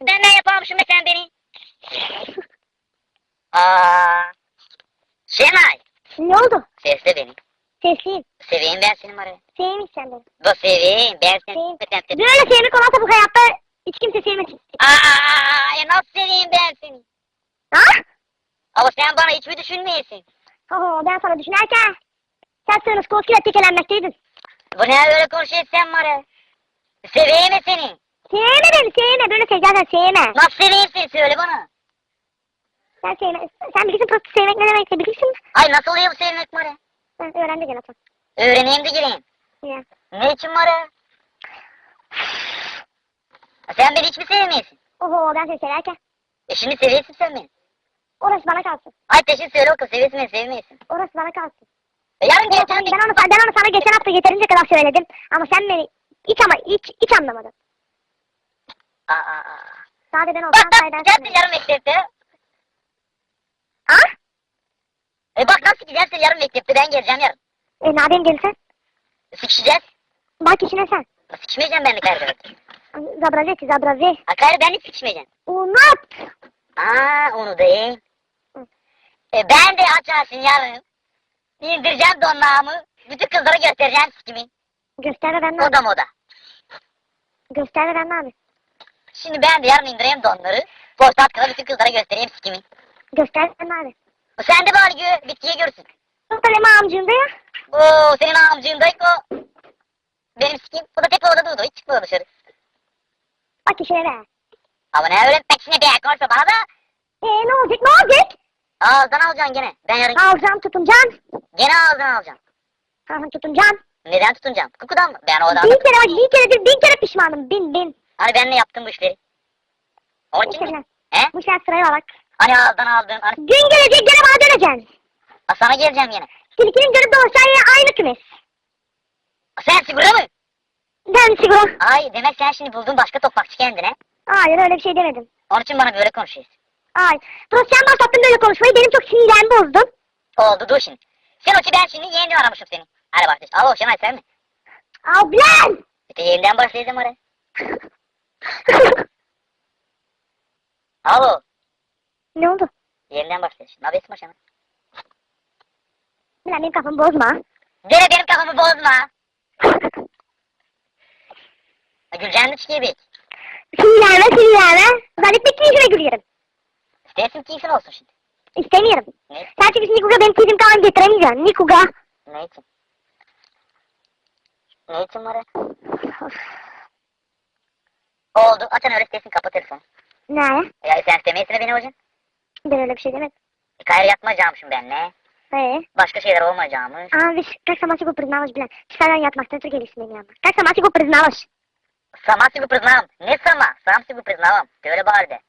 Ben ne yaparmışım be sen beni? Aa. Şenay. Ne oldu? Sesle beni. Sesliyim. Seveyim ben seni Mara. Sevmiş sen beni. Bu seveyim ben seni. Seveyim. Böyle sevmek olmazsa bu hayatta hiç kimse sevmesin. Aa, ya nasıl seveyim ben seni? Ha? Ama sen bana hiç mi düşünmeyesin? Oho ben sana düşünerken sen sığınız korkuyla tekelenmekteydin. Bu ne öyle konuşuyorsun sen Mara? Seveyim mi seni? Sevme beni sevme böyle seveceksen sevme. Nasıl seveyim seni söyle bana. Sen sevme. Sen bilirsin prosti sevmek ne demek bilirsin. Ay nasıl oluyor bu sevmek Mara? Ben öğren de gel Hasan. Öğreneyim de gireyim. Ya. Ne için Mara? Sen beni hiç mi sevmiyorsun? Oho ben seni severken. E şimdi seviyorsun sen beni. Orası bana kalsın. Ay peşin söyle kız seviyorsun beni sevmiyorsun. Orası bana kalsın. E yarın geleceğim ben, onu, ben onu sana geçen hafta yeterince kadar söyledim. Ama sen beni hiç ama hiç, hiç anlamadın. Aa. Sadece ben olsam bak sayeden gidersin yarın mektepte. Ha? E bak nasıl gidersin yarın mektepte ben geleceğim yarın. E ne yapayım gelirsen? Sıkışacağız. Bak işine sen. Sıkışmayacağım ben de gayrı. Zabrazi zabrazi. Ha gayrı ben de sıkışmayacağım. Unut. Aa onu değil. E ben de açarsın yarın. İndireceğim donlağımı. Bütün kızlara göstereceğim sikimi. Göster ve ben ne yapayım? Oda moda. Göster ve ben ne yapayım? Şimdi ben de yarın indireyim donları. Postat kadar bütün kızlara göstereyim sikimi. Göster ve ben ne yapayım? Sen de bari gö bitkiye görsün. Doktor Ema amcığım da ya. Oo senin amcığın da o. Benim sikim. Bu da tek odada uyudu. Hiç çıkmıyor dışarı. Bak işine be. Ama ne öyle peksine bir konuşma bana da. E ne olacak ne olacak? Ağızdan alacaksın gene. Ben yarın Alacağım tutuncan. gene ağızdan alacağım. Ha ha tutuncan. Neden tutunacağım? Kukudan mı? Ben o Bin adamı. kere bak bin kere bin kere pişmanım. Bin bin. Hani ben ne yaptım bu işleri? Onun için mi? He? Bu şey sıraya bak. Hani ağızdan aldın. Hani Gün gelecek gene bana döneceksin. Ha, sana geleceğim yine. Tilkinin görüp doğuşan yine aynı kümes. Sen sigara mı? Ben sigara. Ay demek sen şimdi buldun başka toprakçı kendine. Hayır öyle bir şey demedim. Onun için bana böyle konuşuyorsun. Ay. Burası sen başlattın böyle konuşmayı. Benim çok sinirlerimi bozdun. Oldu dur şimdi. Sen o ki ben şimdi yeniden aramışım seni. Hadi başlayalım. Alo Şenay sen mi? Ablam. İşte yeniden başlayacağım oraya. Alo. ne oldu? Yeniden başlayacağım. Ne yapıyorsun Şenay? Bilmem benim kafamı bozma. Gene benim kafamı bozma. Güleceğin mi çıkıyor sinirlenme sinirlenme. Zannetmek ki yüzüme gülüyorum. İstersin keyfin olsun şimdi. İstemiyorum. Ne? Sen çünkü Nikuga benim keyfim kalan getiremeyeceksin. Nikuga. Ne için? Ne için var ya? Oldu. Açan öyle istersin kapatırsın. Ne? Ya sen istemeyesine beni hocam. Ben öyle bir şey demedim. E, Gayrı yatmayacağımışım ben ne? Ee? Başka şeyler olmayacağımış. А, виж, как сама си го признаваш, бля. Ти сега ятмахте, тръгали с мен, Как сама си го признаваш? Сама си го признавам. Не сама. Сам си го признавам. Ти öyle bari de.